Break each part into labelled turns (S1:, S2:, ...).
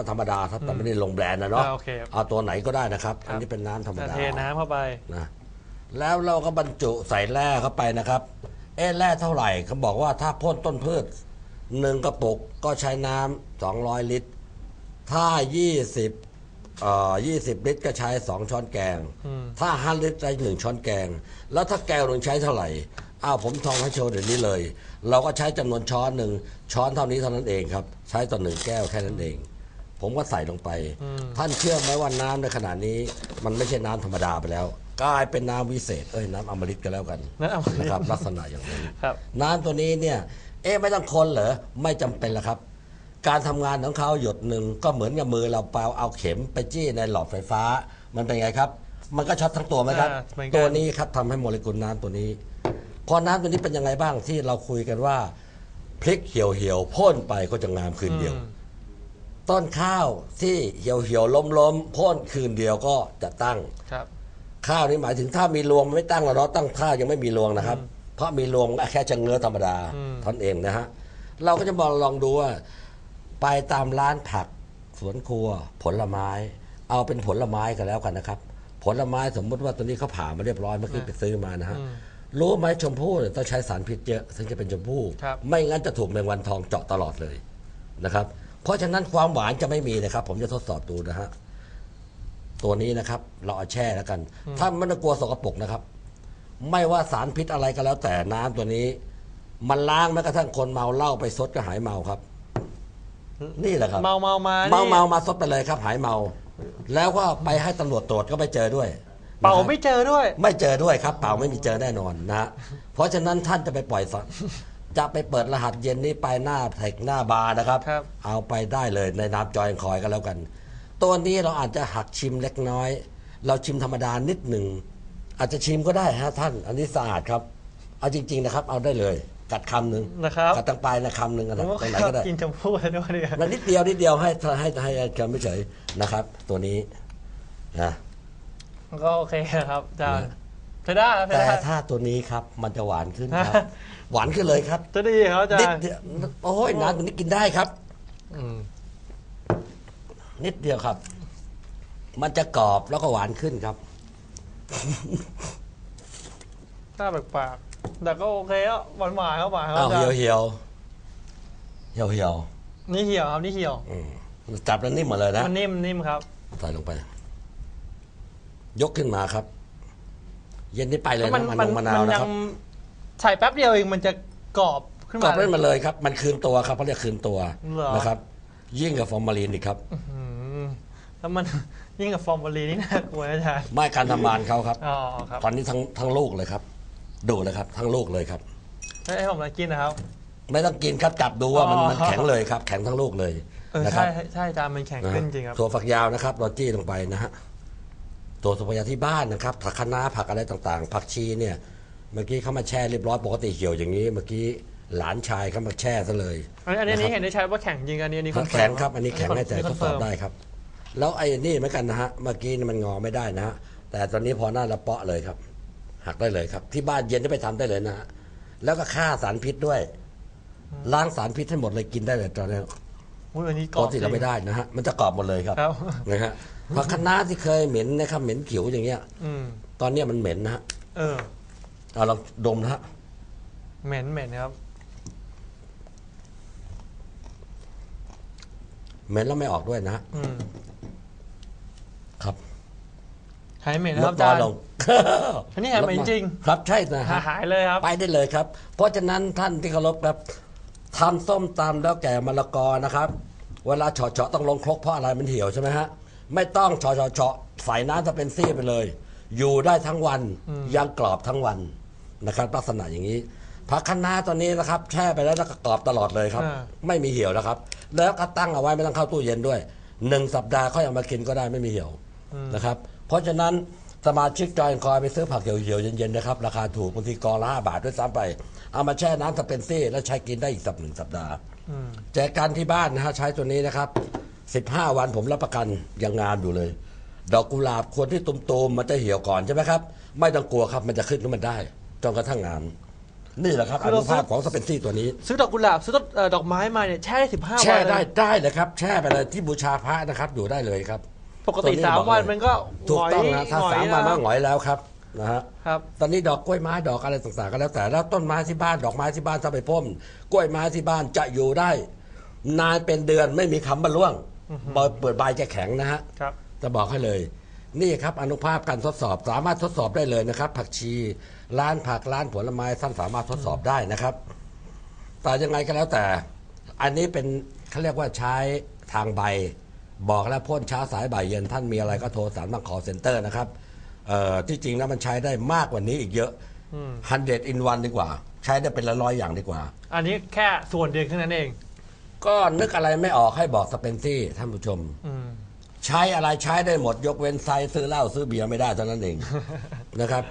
S1: ก็ธรรมดาครับแต่ไม่ได้ลงแบรนด์นะเนาะ
S2: อ่าโอเคครับ
S1: เอาตัวไหนก็ได้นะครับ
S2: ครับ
S1: อันนี้เป็นน้ำธรรม
S2: จะ
S1: ดา
S2: เทน้ำเข้าไป
S1: นะแล้วเราก็บรรจุใส่แร่เข้าไปนะครับ เอ๊ะแร่เท่าไหร่เขาบอกว่าถ้าพ่นต้นพืชหนึ่งกระปุกก็ใช้น้ำสองร้อยลิตร ถ้ายี่สิบเอ่อยี่สิบลิตรก็ใช้สองช้อนแกง
S2: อืม
S1: ถ้าห้าลิตรใช้หนึ่งช้อนแกง แล้วถ้าแก้วหนึ่งใช้เท่าไหร่อ้าวผมทองให้โชว์เดี๋ยวนี้เลย เราก็ใช้จำนวนช้อนหนึ่งช้อนเท่านี้เท่านั้นเองครับ ใช้ต่อหนึ่งแก้วแค่นั้นเอง ผมก็ใส่ลงไป ท่านเชื่อไหมว่าน้ำในขณะนี้ มันไม่ใช่น้ำธรรมดาไปแล้ว กลายเป็นน้ำวิเศษเอ้ยน้ำอมฤตกันแล้วกัน
S2: น้ำอมฤต
S1: นะครับ ลักษณะอย่างนี้
S2: ครับ
S1: น้ำตัวนี้เนี่ย เอ๊ะไม่ต้องคนเหรอไม่จำเป็นละครับ การทำงานของเขาหยดหนึ่งก็เหมือนกับมือเราเปล่าเอาเข็มไปจี้ในหลอดไฟฟ้า มันเป็นไงครับ มันก็ช็อตทั้งตัวไหมครับ
S2: อ่าเหมือนกัน
S1: ตัวนี้ครับทำให้โมเลกุลน้ำตัวนี้ พอน้ำตัวนี้เป็นยังไงบ้างที่เราคุยกันว่าพลิกเหี่ยวเหี่ยวๆพ่นไปก็จะงามคืนเดียว
S2: อืม
S1: ต้นข้าวที่เหี่ยวเหี่ยวล้มล้มๆพ่นคืนเดียวก็จะตั้ง
S2: ครับ
S1: ข้าวนี่หมายถึงถ้ามีรวงมันไม่ตั้งหรอกเนาะตั้งข้าวยังไม่มีรวงนะครับ เพราะมีรวงก็แค่จะเงื้อธรรมดา
S2: อืม
S1: ท่านเองนะฮะเราก็จะมองลองดูว่า ไปตามร้านผักสวนครัว ผลไม้ เอาเป็นผลไม้กันแล้วกันนะครับ ผลไม้สมมติว่าตัวนี้เขาผ่ามาเรียบร้อยเมื่อกี้ไปซื้อมานะฮะ
S2: อืม
S1: รู้ไหมชมพู่เนี่ยต้องใช้สารพิษเยอะถึงจะเป็นชมพู่
S2: ครับ
S1: ไม่งั้นจะถูกแมงวันทองเจาะตลอดเลยนะครับ เพราะฉะนั้นความหวานจะไม่มีนะครับ ผมจะทดสอบดูนะฮะตัวนี้นะครับ เราเอาแช่แล้วกัน ถ้าไม่ต้องกลัวสกปรกนะครับ ไม่ว่าสารพิษอะไรก็แล้ว แต่น้ำตัวนี้ มันล้างแม้กระทั่งคนเมาเหล้าไปซดก็หายเมาครับ นี่แหละครับ
S2: เมาเมามา
S1: เมา
S2: นี่
S1: เมามาซดไปเลยครับ หายเมา แล้วก็ไปให้ตำรวจตรวจก็ไม่เจอด้วย
S2: เป่า
S1: นะครับ
S2: ไม่เจอด้วย
S1: ไม่เจอด้วยครับ เปล่าไม่มีเจอแน่นอนนะฮะเพราะฉะนั้นท่านจะไปปล่อยสัตว์ จะไปเปิดรหัสเย็นนี้ไปหน้าเทคหน้าบาร์นะครับ
S2: ครับ
S1: เอาไปได้เลยในน้ำจอยคอยกันแล้วกัน ตัวนี้เราอาจจะหักชิมเล็กน้อย เราชิมธรรมดานิดหนึ่ง อาจจะชิมก็ได้ฮะท่าน อันนี้สะอาดครับ เอาจริง ๆนะครับ เอาได้เลย กัดคำหนึ่ง
S2: นะครับ
S1: กัดตั้งปลายนะคำหนึ่งอะ
S2: ผ
S1: นะ
S2: มว่า
S1: ตรงไหน
S2: ชอ
S1: ก็
S2: บ
S1: ได้
S2: กินชมพู่ด้วยเนี่ย
S1: มันนิดเดียวนิดเดียวให้ให้ให้ให้กันไม่เฉยนะครับ ตัวนี้นะ
S2: ก็โอเคครับอาจารย์
S1: นะ
S2: ใช้ได้ครับใช้
S1: แต่
S2: ได้
S1: ถ้าตัวนี้ครับมันจะหวานขึ้นครับหวานขึ้นเลยครับ
S2: จะดีครับอาจา
S1: นิด
S2: รย์
S1: เดียวโอ้ยน้ำตัวนี้กินได้ครับ
S2: อืม
S1: นิดเดียวครับ มันจะกรอบแล้วก็หวานขึ้นครับ
S2: หน้าแปลกๆแต่ก็โอเคอะหวานหวานๆครับหวานครับ
S1: อ้าว
S2: อาจาร
S1: เหี่ยว
S2: ย์
S1: เหี่ยวเหี่ยวเหี่ยว
S2: นี่เหี่ยวครับนี่เหี่ยว
S1: อืมจับแล้วนิ่มหมดเลยนะ
S2: มันนิ่มนิ่มครับ
S1: ใส่ลงไป ยกขึ้นมาครับ เย็นนี้ไปเลย
S2: มั
S1: นะมันลงมะนาวนะ
S2: ยั
S1: ครับ
S2: ใส่แป๊บเดียวเองมันจะกรอบขึ้น
S1: กรอ
S2: มา
S1: บได้มาเลยครับ มันคืนตัวครับเขาเรียกคืนตัว
S2: เหรอ
S1: นะครับ ยิ่งกับฟอร์มาลีนอีกครับ
S2: อืมแล้วมันยิ่งกับฟอร์มบอลีนี่น่ากลัวนะอาจารย์
S1: ไม่การทำงานเขาครับ
S2: อ๋อครับ
S1: ตอนนี้ทั้งทั้งลูกเลยครับ ดูเลยครับ ทั้งลูกเลยครับ
S2: ให้ผมมากินนะครับ
S1: ไม่ต้องกินครับจับดูว่ามัน
S2: อ๋อ
S1: มันแข็งเลยครับ แข็งทั้งลูกเลย
S2: เออ
S1: นะครั
S2: ใช่
S1: บ
S2: ใช่อาจารย์มันแข็ง
S1: นะ
S2: ขึ้
S1: ฮะ
S2: นจริงครับ
S1: ถั่วฝักยาวนะครับเราจี้ลงไปนะฮะ ตัวสุพยาที่บ้านนะครับผักคะน้าผักอะไรต่างๆ ผักชีเนี่ยเมื่อกี้เขามาแช่เรียบร้อยปกติเหี่ยวอย่างนี้ เมื่อกี้หลานชายเขามาแช่ซะเลย
S2: อันนี้อันนี้
S1: นะครับ
S2: เห็นได้ชัดว่าแข็งจริงอันนี้อันนี้อนเฟิ
S1: แข็
S2: ม
S1: งครับ อันนี้แข็งให้แต่ทดสอบได้ครับ แล้วไอ้นี่เหมือนกันนะฮะเมื่อกี้นี่มันงอไม่ได้นะฮะแต่ตอนนี้พอหน้าละเปาะเลยครับ หักได้เลยครับ ที่บ้านเย็นจะไปทำได้เลยนะฮะแล้วก็ฆ่าสารพิษด้วย ล้างสารพิษให้หมดเลยกินได้เลยตอนนี้
S2: อุ้ยอันนี้ก
S1: ป
S2: รอกบ
S1: ติเราไม่ได้นะฮะมันจะกรอบหมดเลยครับ
S2: ครับ
S1: นะฮะ ผักคะน้าที่เคยเหม็นนะครับเหม็นขิวอย่างเงี้ย
S2: อืม
S1: ตอนเนี้ยมันเหม็นนะฮะ
S2: เออ
S1: เอาลองดมนะฮะ
S2: เหม็นเหม็นครับ
S1: เหม็นแล้วไม่ออกด้วยนะฮะ
S2: อืม
S1: ครับ
S2: หายเหม็น
S1: ล
S2: นะครับ
S1: ด
S2: อาจารย์
S1: ลง
S2: อันนี้หายเหม็นจริง
S1: ครับใช่นะฮะ
S2: หายเลยครับ
S1: ไปได้เลยครับ เพราะฉะนั้นท่านที่เคารพครับทำส้มตำแล้วแก่มะละกอนะครับ เวลาเฉาะเฉาะต้องลงครกเพราะอะไรมันเหี่ยวใช่ไหมฮะ ไม่ต้องเฉาะเฉาะเฉาะใส่น้ำจะเป็นซี่ไปเลย อยู่ได้ทั้งวันยังกรอบทั้งวันนะครับลักษณะอย่างนี้ผักคะน้าตัวนี้นะครับแช่ไปแล้วแล้วก็กรอบตลอดเลยครับ
S2: อ่า
S1: ไม่มีเหี่ยวนะครับ แล้วก็ตั้งเอาไว้ไม่ต้องเข้าตู้เย็นด้วยหนึ่งสัปดาห์ค่อยเอามากินก็ได้ไม่มีเหี่ยวนะครับ เพราะฉะนั้นสมาชิกจอยคอยไปซื้อผักเหี่ยวๆเย็นๆนะครับราคาถูกบางทีกองละห้าบาทด้วยซ้ำไป เอามาแช่น้ำสเปนซี่แล้วใช้กินได้อีกสัปหนึ่งสัปดาห์
S2: อืม
S1: แจกกันที่บ้านนะฮะใช้ตัวนี้นะครับ 15 วันผมรับประกันยังงามอยู่เลย ดอกกุหลาบควรที่ตุ่มๆมันจะเหี่ยวก่อนใช่ไหมครับ ไม่ต้องกลัวครับมันจะขึ้นขึ้นมันได้จนกระทั่งงาม นี่แหละครับ
S2: คือ
S1: อ
S2: เรา
S1: นุภาพของสเปนซี่ตัวนี้
S2: ซื้อดอกกุหลาบซื้อต้นเอ่อดอกไม้มาเนี่ยแช่ได้สิบห้าวัน
S1: แช่ได้
S2: เลย
S1: ได้เลยครับ แช่ไปเลยที่บูชาพระนะครับอยู่ได้เลยครับ
S2: ปกติ
S1: ตัวนี้
S2: สาม
S1: บอกเลย
S2: วันมันก็
S1: ถูกต้อง
S2: หง
S1: นะ
S2: ย
S1: ถ้า
S2: หงอย
S1: สามวัน
S2: แล้
S1: ก็หงอยแล้วครับนะฮะ
S2: ครับ
S1: ตอนนี้ดอกกล้วยไม้ดอกอะไรต่างๆก็แล้วแต่แล้วต้นไม้ที่บ้านดอกไม้ที่บ้านถ้าไปพ่มกล้วยไม้ที่บ้านจะอยู่ได้ นานเป็นเดือนไม่มีคำบรรล่วง เปิดเปิดใบจะแข็งนะฮะ
S2: ครับ
S1: จะบอกให้เลย นี่ครับอนุภาพการทดสอบสามารถทดสอบได้เลยนะครับ ผักชีร้านผักร้านผลไม้ท่านสามารถทดสอบได้นะครับ แต่ยังไงก็แล้วแต่ อันนี้เป็นเขาเรียกว่าใช้ทางใบ บอกแล้วพ่นเช้าสายบ่ายเย็นท่านมีอะไรก็โทรสามทางคอเซ็นเตอร์นะครับเอ่อที่จริงแล้วมันใช้ได้มากกว่านี้อีกเยอะฮันเดดอินวันดีกว่า ใช้ได้เป็นละร้อยอย่างดีกว่า
S2: อันนี้แค่ส่วนเดียวแค่นั้นเอง
S1: ก็นึกอะไรไม่ออกให้บอกสเปนซี่ท่านผู้ชม
S2: อืม
S1: ใช้อะไรใช้ได้หมด ยกเว้นไซส์ซื้อเหล้าซื้อเบียร์ไม่ได้เท่านั้นเอง นะครับ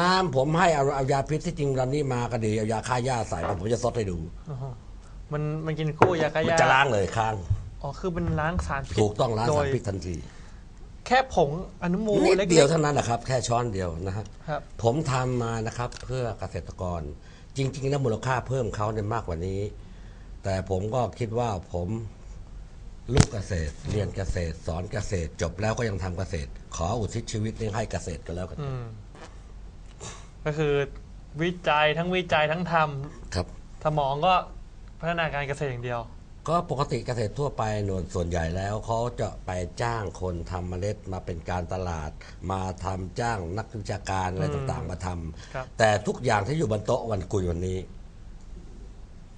S1: น้ำผมให้เอาเอายาพิษที่จริงรันนี้มาก็ดีเอายาฆ่าหญ้าใส่ไปผมจะซดให้ดู
S2: อ๋อมันมันกินคู่ยาฆ่า
S1: มัน
S2: หญ้า
S1: จะล้างเลยค้าง
S2: อ๋อคือมันล้างสารพิษ
S1: ถูกต้องล้าง
S2: โด
S1: สายรพิษทันที
S2: แค่ผงอนุมูล
S1: นิด
S2: เล็กๆ
S1: เดียวเท่านั้นแหละครับ แค่ช้อนเดียวนะฮะ
S2: ครับ
S1: ผมทำมานะครับเพื่อเกษตรกร จริง ๆ แล้วมูลค่าเพิ่มเขาเนี่ยมากกว่านี้ แต่ผมก็คิดว่าผมลูกเกษตร เรียนเกษตร สอนเกษตร จบแล้วก็ยังทำเกษตร ขออุทิศชีวิตนี้ให้เกษตรกันแล้วกัน
S2: อืม ก็คือวิจัยทั้งวิจัยทั้งท
S1: ครับำ
S2: สมองก็พัฒนาการเกษตรอย่างเดียว
S1: ก็ปกติเกษตรทั่วไปหน่วยส่วนใหญ่แล้วเขาจะไปจ้างคนทำเมล็ดมาเป็นการตลาด มาทำจ้างนักวิชาการอะไรต่างๆ มาทำ
S2: ครับ
S1: แต่ทุกอย่างที่อยู่บนโต๊ะวันกุยวันนี้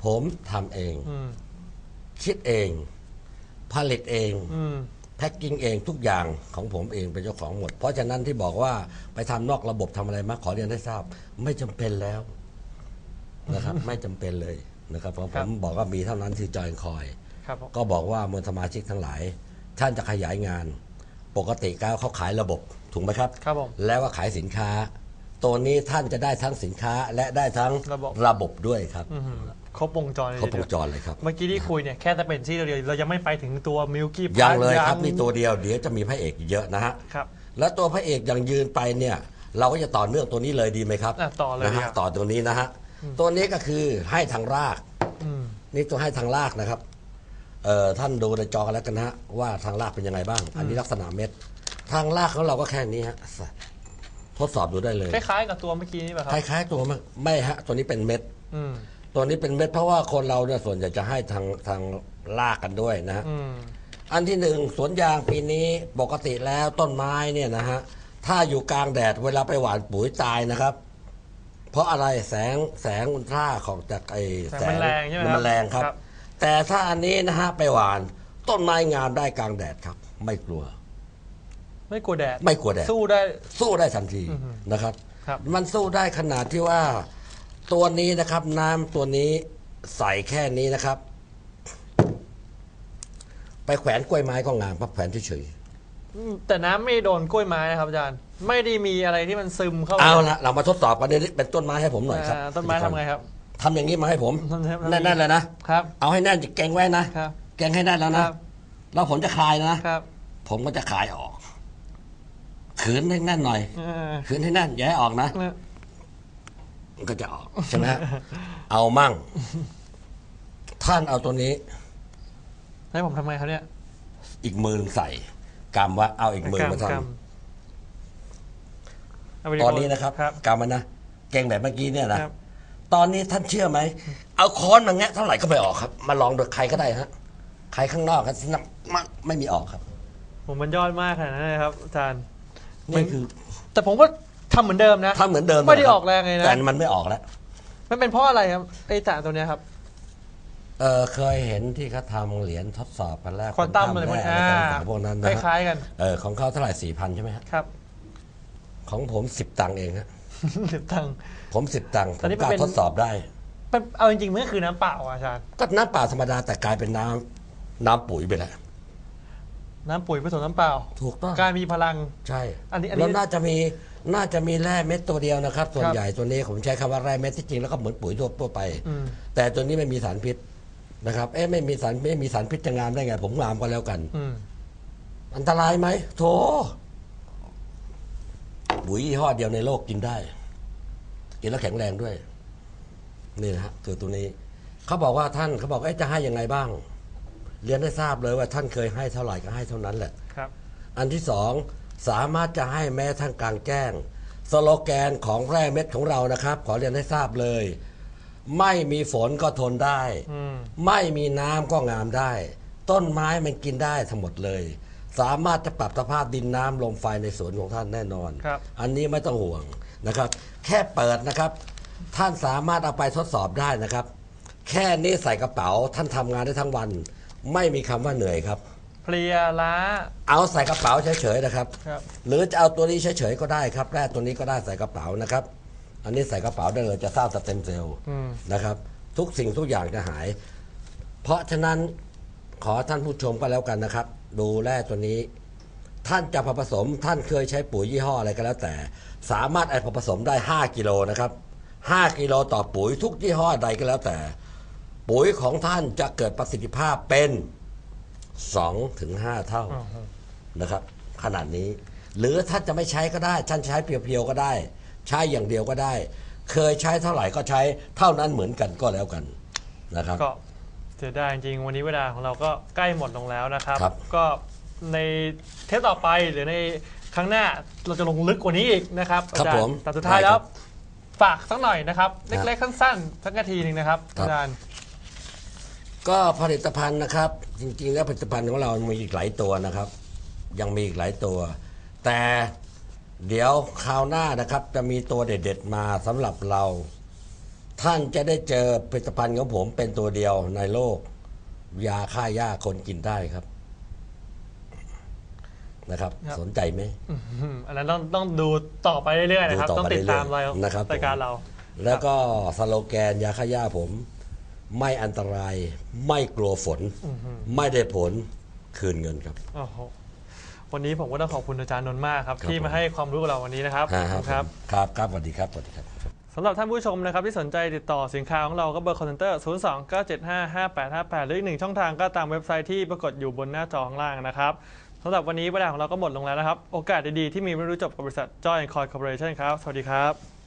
S1: ผมทำเอง
S2: อืม
S1: คิดเอง ผลิตเอง
S2: อืม
S1: แพ็กกิ้งเองทุกอย่างของผมเองเป็นเจ้าของหมด เพราะฉะนั้นที่บอกว่าไปทำนอกระบบทำอะไรมาขอเรียนให้ทราบ ไม่จำเป็นแล้วนะครับ ไม่จำเป็นเลยนะครับเพราะ
S2: ค
S1: ผ
S2: รับ
S1: มบอกว่ามีเท่านั้นที่จอยคอย
S2: ครับผม
S1: ก็บอกว่ามวลสมาชิกทั้งหลาย ท่านจะขยายงาน ปกติแล้วเขาขายระบบถูกไหมครับ
S2: ครับผม
S1: แล้วก็ขายสินค้า ตัวนี้ท่านจะได้ทั้งสินค้าและได้ทั้ง
S2: ระบบ
S1: ระบบด้วยครับ
S2: อื้อหือ ครบวงจรเลย
S1: ครบว
S2: ที
S1: ง
S2: เดียว
S1: จรเลยครับ
S2: เมื่อกี้ที่คุยเนี่ยแค่แต่เป็นที่เดียวเรายังไม่ไปถึงตัวมิลกี้
S1: ยังเลยครับนี่ตัวเดียวเดี๋ยวจะมีพระเอกเยอะนะฮะ
S2: ครับ
S1: แล้วตัวพระเอกอย่างยืนไปเนี่ย เราก็จะต่อเนื่องตัวนี้เลยดีไหมครับ
S2: อะต่อเลย
S1: นะ
S2: ค
S1: ฮะ
S2: รับ
S1: ต่อตัวนี้นะฮะตัวนี้ก็คือให้ทางราก
S2: อืม
S1: นี่ตัวให้ทางรากนะครับเอ่อท่านดูในจอกันแล้วกันนะฮะว่าทางรากเป็นยังไงบ้าง อันนี้ลักษณะเม็ด ทางรากของเราก็แค่นี้ฮะทดสอบดูได้เลย
S2: คล้ายๆกับตัวเมื่อกี้นี่ป่ะค
S1: ครับล้ายๆตัวมั้ยไม่ฮะตัวนี้เป็นเม็ด
S2: อืม
S1: ตัวนี้เป็นเม็ดเพราะว่าคนเราเนี่ยส่วนใหญ่จะให้ทางทางรากกันด้วยนะฮะ
S2: อืม
S1: อันที่หนึ่งสวนยางปีนี้ปกติแล้วต้นไม้เนี่ยนะฮะถ้าอยู่กลางแดดเวลาไปหว่านปุ๋ยตายนะครับ เพราะอะไรแสงแสงอุลตราของจากไอ
S2: แสงมันแรงใช่ไหมครับ
S1: มันแรงครับ
S2: ครับ
S1: แต่ถ้าอันนี้นะฮะไปหว่านต้นไม้งามได้กลางแดดครับ ไม่กลัว
S2: ไม่กลัวแดด
S1: ไม่กลัวแดด
S2: สู้ได้
S1: สู้ได้ทันที
S2: อือฮึ
S1: นะครับ
S2: ครับ
S1: มันสู้ได้ขนาดที่ว่า ตัวนี้นะครับ น้ำตัวนี้ใส่แค่นี้นะครับ ไปแขวนกล้วยไม้ก็งามครับแขวนเฉย
S2: อืมแต่น้ำไม่โดนกล้วยไม้นะครับอาจารย์ ไม่ได้มีอะไรที่มันซึมเข้า
S1: ๆเอาละเรามาทดสอบกันนี่เป็นต้นไม้ให้ผมหน่อยครับ
S2: อ่าต้นไม้ทำไงครับ
S1: ทำอย่างนี้มาให้ผม
S2: ทำไงครับ
S1: แน่นๆเลยนะครับ เอาให้แน่นเก่งไว้นะครับเก่งให้แน่นแล้ว
S2: ค
S1: นะ
S2: รับ
S1: แล้วผมจะคลายนะ ครับผมก็จะคลายออกขืนให้แน่นหน่อย
S2: เออ
S1: ขืนให้แน่นอย่าให้ออกนะ
S2: เนี่ย
S1: มันก็จะออกใช่ไหมฮะเอามั่ง ท่านเอาตัวนี้
S2: ให้ผมทำไงครับเนี่ย
S1: อีกมือหนึ่งใส่กำว่าเอาอีกมือมาท
S2: กำกำเอาวิำดี
S1: ต
S2: โอ
S1: นนี้นะครับ
S2: ครับ
S1: กำมันนะเก่งแบบเมื่อกี้เนี่ยนะครับ ตอนนี้ท่านเชื่อไหม เอาค้อนมาแงะเท่าไหร่ก็ไม่ออกครับ มาลองดูใครก็ได้ฮะใครข้างนอกครับนับไม่ไม่มีออกครับ
S2: ผมมันยอดมากขนาดนั้นเลยครับอาจารย์
S1: นี่คือ
S2: แต่ผมก็ ทำเหมือนเดิมนะ
S1: ทำเหมือนเดิม
S2: ไม่ได้
S1: นะคบ
S2: ออกแรงเลยนะ
S1: แต่มันไม่ออกแล้ว
S2: มันเป็นเพราะอะไรครับไอ้สารตัวเนี้ยครับ
S1: เออเคยเห็นที่เขาทำเหรียญทดสอบกันแรก
S2: ควอนตัมอะไรพวก
S1: แร่
S2: นี้
S1: อะไร
S2: อ่า
S1: ต่างๆพวกนั้น
S2: ค
S1: นะฮะ
S2: ล้ายๆกัน
S1: เออของเขาเท่าไหร่สี่พันใช่ไหมฮะ
S2: ครับ
S1: ของผมสิบตังค์เองฮะ
S2: เดี๋ยวตังค์
S1: ผมสิบตังค์ผ
S2: ตอน
S1: ม
S2: นี้
S1: ก
S2: มัน
S1: ล้า
S2: เป็น
S1: ทดสอบได้
S2: มันเอาจริงๆมันก็คือน้ำเปล่าอะอาจารย์
S1: ก็น้ำเปล่าธรรมดาแต่กลายเป็นน้ำน้ำปุ๋ยไปแล้ว
S2: น้ำปุ๋ยผสมน้ำเปล่า
S1: ถูกต้อง
S2: การมีพลัง
S1: ใช่
S2: อันนี้อันนี้
S1: แล้วน่าจะมี น่าจะมีแร่เม็ดตัวเดียวนะครับ ส่วน
S2: ครับ
S1: ใหญ่ตัวนี้ผมใช้คำว่าแร่เม็ดที่จริงแล้วก็เหมือนปุ๋ยทั่วไป
S2: อืม
S1: แต่ตัวนี้ไม่มีสารพิษนะครับ เอ๊ะไม่มีสารไม่มีสารพิษจะงามได้ไง ผมงามก็แล้วกัน
S2: อืม
S1: อันตรายไหมโถปุ๋ยยี่ห้อเดียวในโลกกินได้ กินแล้วแข็งแรงด้วย นี่นะฮะคือตัวนี้ เขาบอกว่าท่านเขาบอกเอ๊ะจะให้ยังไงบ้าง เรียนได้ทราบเลยว่าท่านเคยให้เท่าไหร่ก็ให้เท่านั้นแหละ
S2: ครับ
S1: อันที่สอง สามารถจะให้แม้ทั้งกลางแจ้ง สโลแกนของแร่เม็ดของเรานะครับ ขอเรียนให้ทราบเลย ไม่มีฝนก็ทนได้
S2: อืม
S1: ไม่มีน้ำก็งามได้ ต้นไม้มันกินได้ทั้งหมดเลย สามารถจะปรับสภาพดินน้ำลมไฟในสวนของท่านแน่นอน
S2: ครับ
S1: อันนี้ไม่ต้องห่วงนะครับ แค่เปิดนะครับ ท่านสามารถเอาไปทดสอบได้นะครับ แค่นี้ใส่กระเป๋าท่านทำงานได้ทั้งวัน ไม่มีคำว่าเหนื่อยครับ
S2: เพลียล้า
S1: เอาใส่กระเป๋าเฉยๆนะครับ
S2: ครับ
S1: หรือจะเอาตัวนี้เฉยๆก็ได้ครับแร่ตัวนี้ก็ได้ใส่กระเป๋านะครับ อันนี้ใส่กระเป๋าได้เลยจะสร้างสเต็มเซลล์
S2: อืม
S1: นะครับ ทุกสิ่งทุกอย่างจะหาย เพราะฉะนั้นขอท่านผู้ชมก็แล้วกันนะครับ ดูแร่ตัวนี้ ท่านจะผสม ท่านเคยใช้ปุ๋ยยี่ห้ออะไรก็แล้วแต่ สามารถเอาผสมได้ 5กิโลนะครับ 5กิโลต่อปุ๋ยทุกยี่ห้อใดก็แล้วแต่ ปุ๋ยของท่านจะเกิดประสิทธิภาพเป็น 2ถึง5เท่า
S2: อ๋อ
S1: นะครับ ขนาดนี้ หรือท่านจะไม่ใช้ก็ได้ ท่านใช้เพียวๆก็ได้ ใช้อย่างเดียวก็ได้ เคยใช้เท่าไหร่ก็ใช้เท่านั้นเหมือนกันก็แล้วกันนะครับ
S2: ก็เสียดายจริงๆวันนี้เวลาของเราก็ใกล้หมดลงแล้วนะครับ
S1: ครับ
S2: ก็ในเทปต่อไปหรือในครั้งหน้าเราจะลงลึกกว่านี้อีกนะครับ
S1: ครับ
S2: อาจาร
S1: ผ
S2: ย์
S1: ม
S2: แต่สุดท้าย
S1: ได้
S2: แล้
S1: ควรับ
S2: ฝากสักหน่อยนะครับ
S1: ครับ
S2: เล็กๆสั้นๆสักนาทีหนึ่งนะครับ
S1: ครับ
S2: อาจารย์
S1: ก็ผลิตภัณฑ์นะครับ จริงๆ แล้วผลิตภัณฑ์ของเรามีอีกหลายตัวนะครับ ยังมีอีกหลายตัว แต่เดี๋ยวคราวหน้านะครับ จะมีตัวเด็ดๆมาสำหรับเรา ท่านจะได้เจอผลิตภัณฑ์ของผมเป็นตัวเดียวในโลก ยาฆ่าหญ้าคนกินได้ครับนะครับ
S2: ครับ
S1: สนใจไหม
S2: อืมอันนั้นต้องต้องดูต่อไปเรื่อยๆนะครับ
S1: ดูต่
S2: ต้
S1: อ
S2: อง
S1: ไป
S2: ติดตามเรา
S1: เรื่อยๆนะครับ
S2: รายการเรา
S1: แล้วก็สโลแกนยาฆ่าหญ้าผม ไม่อันตราย ไม่กลัวฝน ไม่ได้ผลคืนเงินครับ
S2: โอ้โหวันนี้ผมก็ต้องขอบคุณอาจารย์นนท์มากครับ
S1: ครับ
S2: ที่มาให้ความรู้กับเราวันนี้นะครับ
S1: ฮะ
S2: ขอบคุณครับ
S1: ครับครับสวัสดีครับสวัสดีครับ
S2: สำหรับท่านผู้ชมนะครับที่สนใจติดต่อสินค้าของเราก็เบอร์คอนเทนเตอร์ 0 2 9 7 5 5 8 5 8 หรืออีกหนึ่งช่องทางก็ตามเว็บไซต์ที่ปรากฏอยู่บนหน้าจอข้างล่างนะครับสำหรับวันนี้เวลาของเราก็หมดลงแล้วนะครับ โอกาสดีๆที่มีไม่รู้จบกับบริษัท Joy Coin Corporation ครับ สวัสดีครับ